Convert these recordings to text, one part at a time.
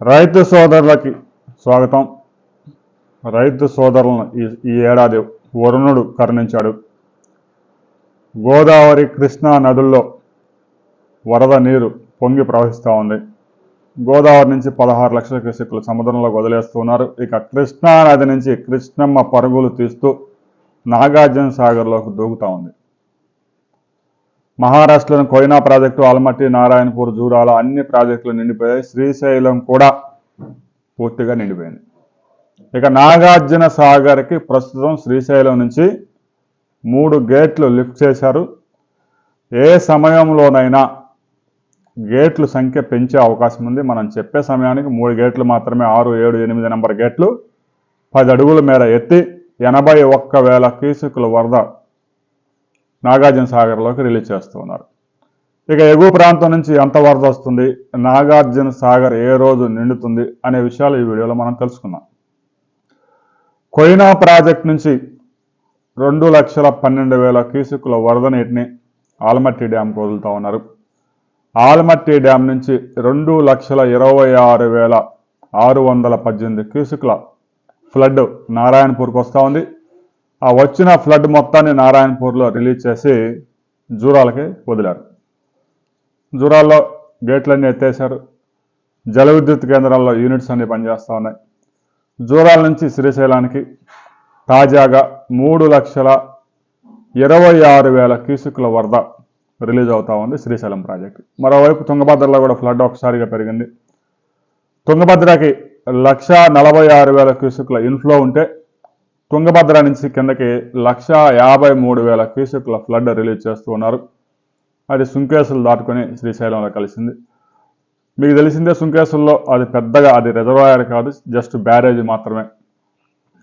రైతు సోదరులకి స్వాగతం. రైతు సోదరులను ఈ ఈ ఏడాది వరుణుడు కరుణించాడు. గోదావరి కృష్ణా నదుల్లో వరద నీరు పొంగి ప్రవహిస్తూ ఉంది. గోదావరి నుంచి పదహారు లక్షల క్యూసెక్లు సముద్రంలో వదిలేస్తున్నారు. ఇక కృష్ణా నది నుంచి కృష్ణమ్మ పరుగులు తీస్తూ నాగార్జున సాగర్లోకి దూకుతూ ఉంది. మహారాష్ట్రలోని కోయినా ప్రాజెక్టు ఆల్మట్టి నారాయణపూర్ జూరాల అన్ని ప్రాజెక్టులు నిండిపోయాయి. శ్రీశైలం కూడా పూర్తిగా నిండిపోయింది. ఇక నాగార్జున సాగర్కి ప్రస్తుతం శ్రీశైలం నుంచి మూడు గేట్లు లిఫ్ట్ చేశారు. ఏ సమయంలోనైనా గేట్లు సంఖ్య పెంచే అవకాశం ఉంది. మనం చెప్పే సమయానికి మూడు గేట్లు మాత్రమే ఆరు ఏడు ఎనిమిది నెంబర్ గేట్లు పది అడుగుల మేర ఎత్తి ఎనభై ఒక్క వేల కీసుకుల వరద నాగార్జున సాగర్లోకి రిలీజ్ చేస్తూ ఉన్నారు. ఇక ఎగువ ప్రాంతం నుంచి ఎంత వరద వస్తుంది నాగార్జున సాగర్ ఏ రోజు నిండుతుంది అనే విషయాలు ఈ వీడియోలో మనం తెలుసుకుందాం. కొయినా ప్రాజెక్ట్ నుంచి రెండు లక్షల పన్నెండు వేల క్యూసెక్కుల వరద నీటిని ఆల్మట్టి డ్యాంకు వదులుతూ ఉన్నారు. ఆల్మట్టి డ్యామ్ నుంచి రెండు లక్షల ఇరవై ఆరు వేల ఆరు వందల పద్దెనిమిది క్యూసెక్ల ఫ్లడ్ నారాయణపూర్కి వస్తూ ఉంది. ఆ వచ్చిన ఫ్లడ్ మొత్తాన్ని నారాయణపూర్లో రిలీజ్ చేసి జూరాలకి వదిలారు. జూరాల్లో గేట్లన్నీ ఎత్తేశారు. జల విద్యుత్ కేంద్రాల్లో యూనిట్స్ అన్నీ పనిచేస్తూ ఉన్నాయి. జూరాల నుంచి శ్రీశైలానికి తాజాగా మూడు లక్షల ఇరవై ఆరు వేల క్యూసెక్ల వరద రిలీజ్ అవుతా ఉంది శ్రీశైలం ప్రాజెక్ట్. మరోవైపు తుంగభద్రలో కూడా ఫ్లడ్ ఒకసారిగా పెరిగింది. తుంగభద్రకి లక్ష నలభై ఆరు వేల క్యూసెక్ల ఇన్ఫ్లో ఉంటే తుంగభద్ర నుంచి కిందకి లక్ష యాభై మూడు వేల క్యూసెక్ల ఫ్లడ్ రిలీజ్ చేస్తూ ఉన్నారు. అది సుంకేసులు దాటుకొని శ్రీశైలంలో కలిసింది. మీకు తెలిసిందే సుంకేసుల్లో అది పెద్దగా అది రిజర్వాయర్ కాదు జస్ట్ బ్యారేజ్ మాత్రమే.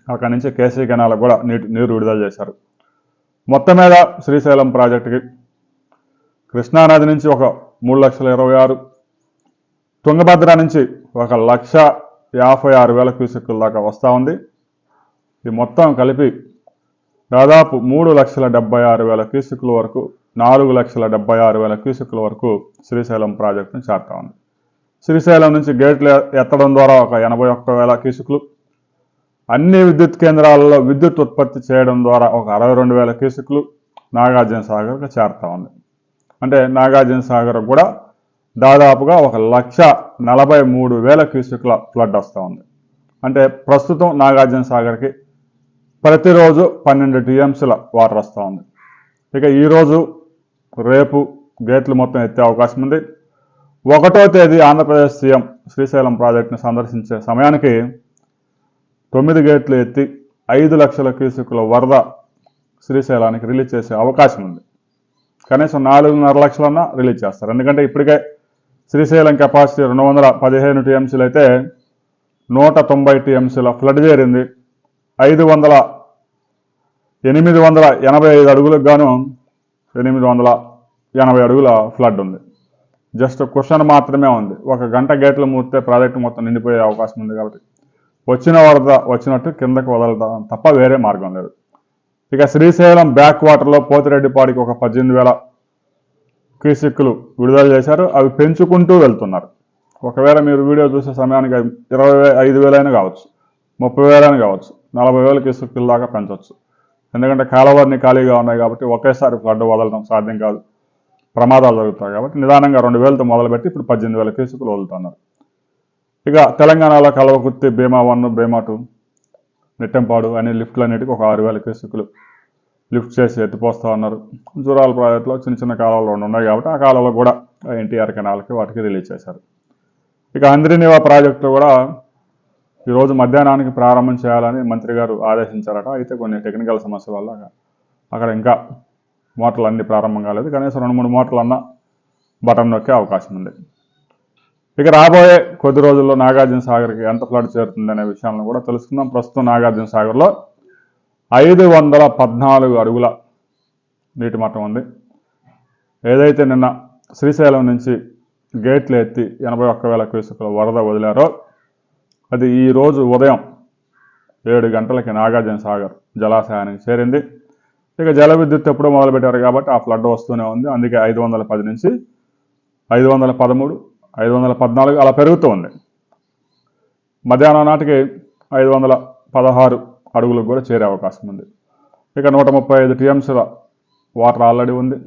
అక్కడి నుంచి కేసీ కెనాలకు కూడా నీటి నీరు విడుదల చేశారు. మొత్తం మీద శ్రీశైలం ప్రాజెక్టుకి కృష్ణానది నుంచి ఒక మూడు లక్షల ఇరవై ఆరు తుంగభద్ర నుంచి ఒక లక్ష యాభై ఆరు వేల క్యూసెక్కుల దాకా వస్తూ ఉంది. ఇది మొత్తం కలిపి దాదాపు మూడు లక్షల డెబ్బై ఆరు వేల క్యూసెక్ల వరకు నాలుగు లక్షల డెబ్బై ఆరు వేల క్యూసెక్ల వరకు శ్రీశైలం ప్రాజెక్టును చేరుతా ఉంది. శ్రీశైలం నుంచి గేట్లు ఎత్తడం ద్వారా ఒక ఎనభై ఒక్క వేల క్యూసెక్లు అన్ని విద్యుత్ కేంద్రాలలో విద్యుత్ ఉత్పత్తి చేయడం ద్వారా ఒక అరవై రెండు వేల క్యూసెక్లు నాగార్జున సాగర్కి చేరుతా ఉంది. అంటే నాగార్జున సాగర్ కూడా దాదాపుగా ఒక లక్ష నలభై మూడు వేల క్యూసెక్ల ఫ్లడ్ వస్తూ ఉంది. అంటే ప్రస్తుతం నాగార్జున సాగర్కి ప్రతిరోజు పన్నెండు టీఎంసీల వాటర్ వస్తూ ఉంది. ఇక ఈరోజు రేపు గేట్లు మొత్తం ఎత్తే అవకాశం ఉంది. ఒకటో తేదీ ఆంధ్రప్రదేశ్ సీఎం శ్రీశైలం ప్రాజెక్టును సందర్శించే సమయానికి తొమ్మిది గేట్లు ఎత్తి ఐదు లక్షల క్యూసెక్కుల వరద శ్రీశైలానికి రిలీజ్ చేసే అవకాశం ఉంది. కనీసం నాలుగున్నర లక్షలన్నా రిలీజ్ చేస్తారు. ఎందుకంటే ఇప్పటికే శ్రీశైలం కెపాసిటీ రెండు వందల పదిహేను టీఎంసీలు అయితే నూట తొంభై టీఎంసీల ఫ్లడ్ చేరింది. ఐదు వందల ఎనిమిది వందల ఎనభై ఐదు అడుగులకు గాను ఎనిమిది వందల ఎనభై అడుగుల ఫ్లడ్ ఉంది. జస్ట్ క్వశ్చన్ మాత్రమే ఉంది. ఒక గంట గేట్లు మూస్తే ప్రాజెక్టు మొత్తం నిండిపోయే అవకాశం ఉంది కాబట్టి. వచ్చిన వరద వచ్చినట్టు కిందకు వదలడం తప్ప వేరే మార్గం లేదు. ఇక శ్రీశైలం బ్యాక్ వాటర్లో పోతిరెడ్డిపాడికి ఒక పద్దెనిమిది వేల క్యూసిక్కులు విడుదల చేశారు. అవి పెంచుకుంటూ వెళ్తున్నారు. ఒకవేళ మీరు వీడియో చూసే సమయానికి ఇరవై ఐదు వేలైనా కావచ్చు ముప్పై వేలైనా కావచ్చు. నలభై వేల క్యూసిక్కుల దాకా పెంచవచ్చు ఎందుకంటే కాలువలన్నీ ఖాళీగా ఉన్నాయి కాబట్టి ఒకేసారి ఫ్లడ్ వదలడం సాధ్యం కాదు. ప్రమాదాలు జరుగుతాయి కాబట్టి నిదానంగా రెండు వేలతో మొదలుపెట్టి ఇప్పుడు పద్దెనిమిది వేల కేసుకులు వదులుతున్నారు. ఇక తెలంగాణలో కలవకుర్తి భీమా వన్ భీమా టూ నెట్టెంపాడు అనే లిఫ్ట్లన్నిటికీ ఒక ఆరు వేల కేసుకులు లిఫ్ట్ చేసి ఎత్తిపోస్తూ ఉన్నారు. జూరాల ప్రాజెక్టులో చిన్న చిన్న కాలువలు రెండు ఉన్నాయి కాబట్టి ఆ కాలువలో కూడా ఎన్టీఆర్ కెనాల్కి వాటికి రిలీజ్ చేశారు. ఇక అంద్రినివా ప్రాజెక్టు కూడా ఈరోజు మధ్యాహ్నానికి ప్రారంభం చేయాలని మంత్రి గారు ఆదేశించారట. అయితే కొన్ని టెక్నికల్ సమస్యల వల్ల అక్కడ ఇంకా మోటార్లు అన్ని ప్రారంభం కాలేదు. కనీసం రెండు మూడు మోటార్లు అన్న బటన్ నొక్కే అవకాశం ఉంది. ఇక రాబోయే కొద్ది రోజుల్లో నాగార్జున సాగర్కి ఎంత ఫ్లడ్ చేరుతుంది అనే విషయాలను కూడా తెలుసుకుందాం. ప్రస్తుతం నాగార్జున సాగర్లో ఐదు వందల పద్నాలుగు అడుగుల నీటి మట్టం ఉంది. ఏదైతే నిన్న శ్రీశైలం నుంచి గేట్లు ఎత్తి ఎనభై ఒక్క వేల క్యూసెక్కుల వరద వదిలారో అది ఈరోజు ఉదయం ఏడు గంటలకి నాగార్జున సాగర్ జలాశయానికి చేరింది. ఇక జల విద్యుత్ ఎప్పుడో మొదలుపెట్టారు కాబట్టి ఆ ఫ్లడ్ వస్తూనే ఉంది. అందుకే ఐదు వందల పది నుంచి ఐదు వందల పదమూడు ఐదు వందల పద్నాలుగు అలా పెరుగుతూ ఉంది. మధ్యాహ్నం నాటికి ఐదు వందల పదహారు అడుగులకు కూడా చేరే అవకాశం ఉంది. ఇక నూట ముప్పై ఐదు టీఎంసీల వాటర్ ఆల్రెడీ ఉంది.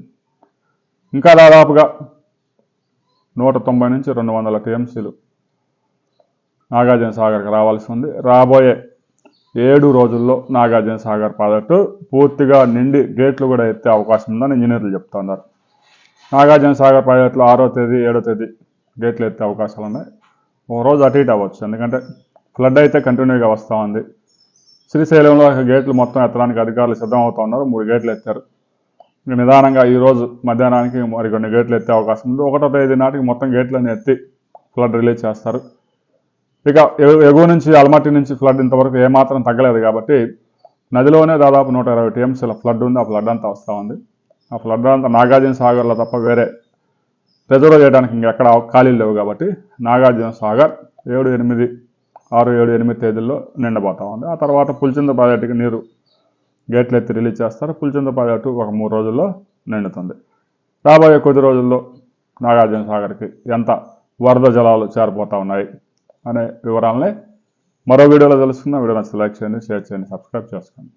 ఇంకా దాదాపుగా నూట తొంభై నుంచి రెండు వందల టీఎంసీలు నాగార్జున సాగర్కి రావాల్సి ఉంది. రాబోయే ఏడు రోజుల్లో నాగార్జున సాగర్ ప్రాజెక్టు పూర్తిగా నిండి గేట్లు కూడా ఎత్తే అవకాశం ఉందని ఇంజనీర్లు చెప్తున్నారు. నాగార్జున సాగర్ ప్రాజెక్టులో ఆరో తేదీ ఏడో తేదీ గేట్లు ఎత్తే అవకాశాలు ఉన్నాయి. ఒక రోజు అటు ఇటు అవ్వచ్చు. ఎందుకంటే ఫ్లడ్ అయితే కంటిన్యూగా వస్తూ ఉంది. శ్రీశైలంలో గేట్లు మొత్తం ఎత్తడానికి అధికారులు సిద్ధం అవుతా ఉన్నారు. మూడు గేట్లు ఎత్తారు. నిదానంగా ఈ రోజు మధ్యాహ్నానికి మరి కొన్ని గేట్లు ఎత్తే అవకాశం ఉంది. ఒకటో తేదీ నాటికి మొత్తం గేట్లన్నీ ఎత్తి ఫ్లడ్ రిలీజ్ చేస్తారు. ఇక ఎగువ నుంచి అల్మట్టి నుంచి ఫ్లడ్ ఇంతవరకు ఏమాత్రం తగ్గలేదు కాబట్టి నదిలోనే దాదాపు నూట ఇరవై టీఎంసీల ఫ్లడ్ ఉంది. ఆ ఫ్లడ్ అంతా వస్తూ ఉంది. ఆ ఫ్లడ్ అంతా నాగార్జున సాగర్లో తప్ప వేరే రిజర్వ్ చేయడానికి ఇంకెక్కడ ఖాళీలు లేవు కాబట్టి నాగార్జున సాగర్ ఏడు ఎనిమిది ఆరు ఏడు ఎనిమిది తేదీల్లో నిండబోతా ఉంది. ఆ తర్వాత పులిచింద ప్రాజెక్టుకి నీరు గేట్లు ఎత్తి రిలీజ్ చేస్తారు. పులిచింద ప్రాజెక్టు ఒక మూడు రోజుల్లో నిండుతుంది. రాబోయే కొద్ది రోజుల్లో నాగార్జున సాగర్కి ఎంత వరద జలాలు చేరిపోతూ ఉన్నాయి? అనే వివరాలని మరో వీడియోలో తెలుసుకుందాం. వీడియో నచ్చితే లైక్ చేయండి షేర్ చేయండి సబ్స్క్రైబ్ చేసుకోండి.